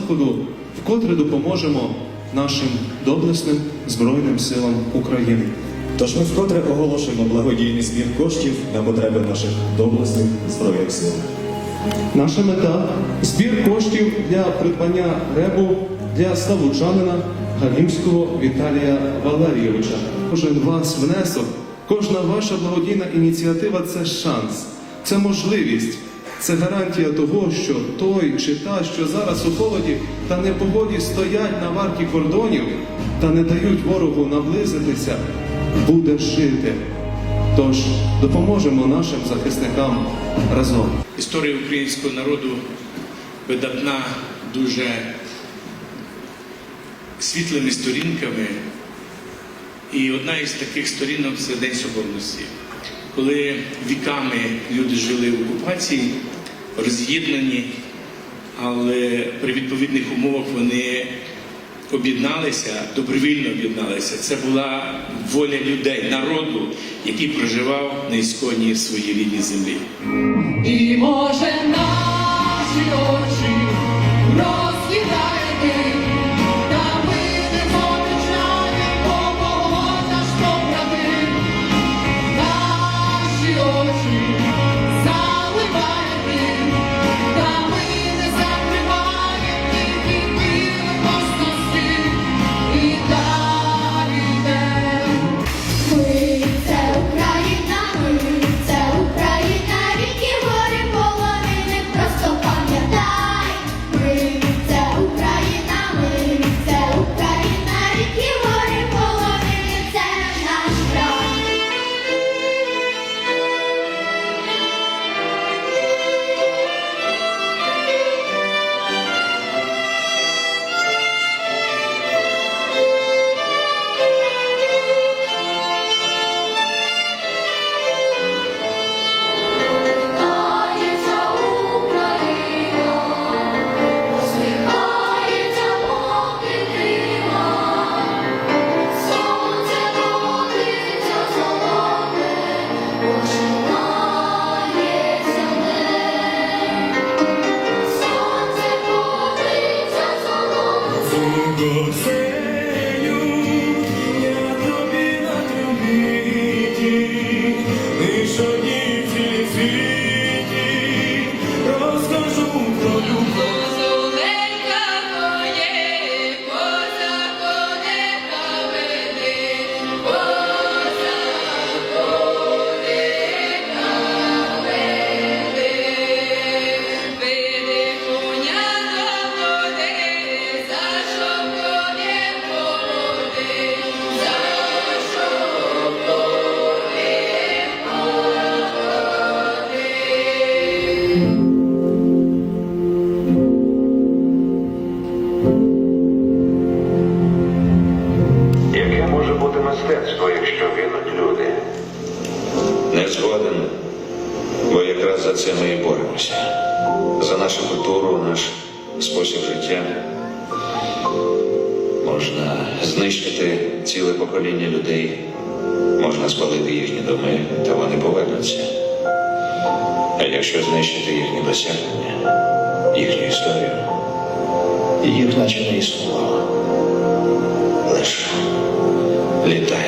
заходу вкотре допоможемо нашим доблесним Збройним силам України. Тож ми вкотре оголошуємо благодійний збір коштів на потреби наших доблесних збройних сил. Наша мета збір коштів для придбання ребу для ставучанина Галімського Віталія Валерійовича. Кожен вас внесок, кожна ваша благодійна ініціатива це шанс, це можливість, це гарантія того, що той чи та, що зараз у холоді та непогоді стоять на варті кордонів та не дають ворогу наблизитися, буде жити. Тож допоможемо нашим захисникам разом. Історія українського народу видатна дуже світлими сторінками. І одна із таких сторінок це День Соборності, коли віками люди жили в окупації, роз'єднані, але при відповідних умовах вони об'єдналися, добровільно об'єдналися. Це була воля людей, народу, який проживав на ісконі своїй рідній землі. І може наші очі це ми і боремося. За нашу культуру, наш спосіб життя. Можна знищити ціле покоління людей, можна спалити їхні доми, та вони повернуться. А якщо знищити їхні досягнення, їхню історію, їх наче не існувало. Лише літає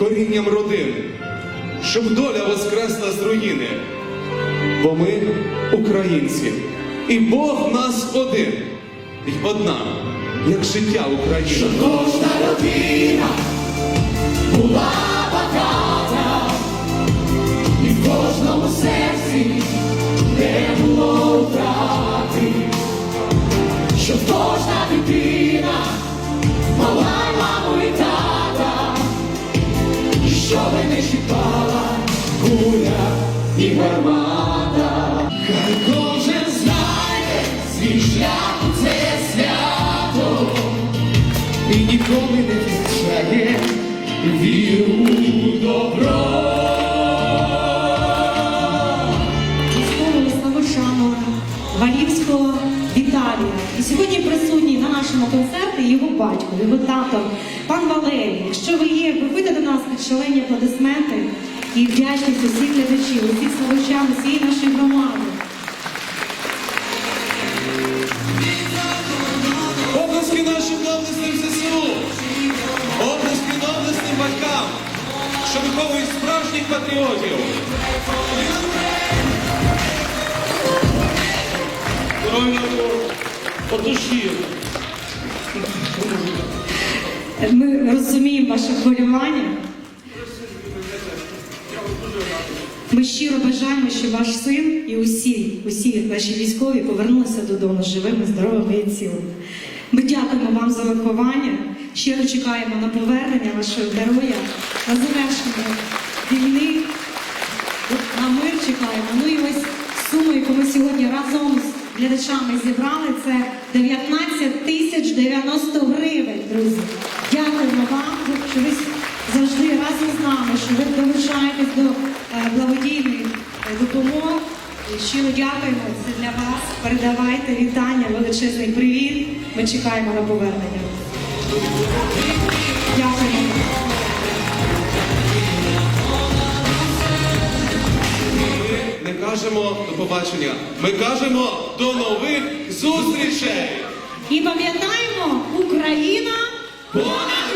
корінням родин, щоб доля воскресла з руїни. Бо ми українці, і Бог нас один, й одна, як життя України. Кожна родина була багата, і в кожному серці не було втрати, що кожна дитина мала щоби не чіпала куля і гармата. Хай кожен знає свій шлях у це свято і ніколи не втрачає віру у добро. Валівського Віталія. І сьогодні присутній на нашому концерті його батько, його тато, пан Валерій. Якщо ви є, випите до нас під шалені аплодисменти і вдячність усіх глядачів, усіх славучан, усієї нашої громади. Обласки нашим доблесним ЗСУ, обласки доблесним батькам, що виховують справжніх патріотів. Здоров'я по душі. Ми розуміємо ваше хвилювання. Ми щиро бажаємо, щоб ваш син і усі, усі наші військові повернулися додому живими, здоровими і цілими. Ми дякуємо вам за виховання. Щиро чекаємо на повернення нашого героя, на завершення війни. На мир чекаємо. Ну і ось суму, яку ми сьогодні разом з глядачами зібрали, це 19 тисяч 90 гривень, друзі. Дякуємо вам, що ви завжди разом з нами, що ви долучаєтесь до е, благодійної е, допомоги. Щиро дякуємо. Це для вас. Передавайте вітання, величезний привіт. Ми чекаємо на повернення. Дякуємо. Кажемо до побачення, ми кажемо до нових зустрічей! І пам'ятаємо, Україна Понад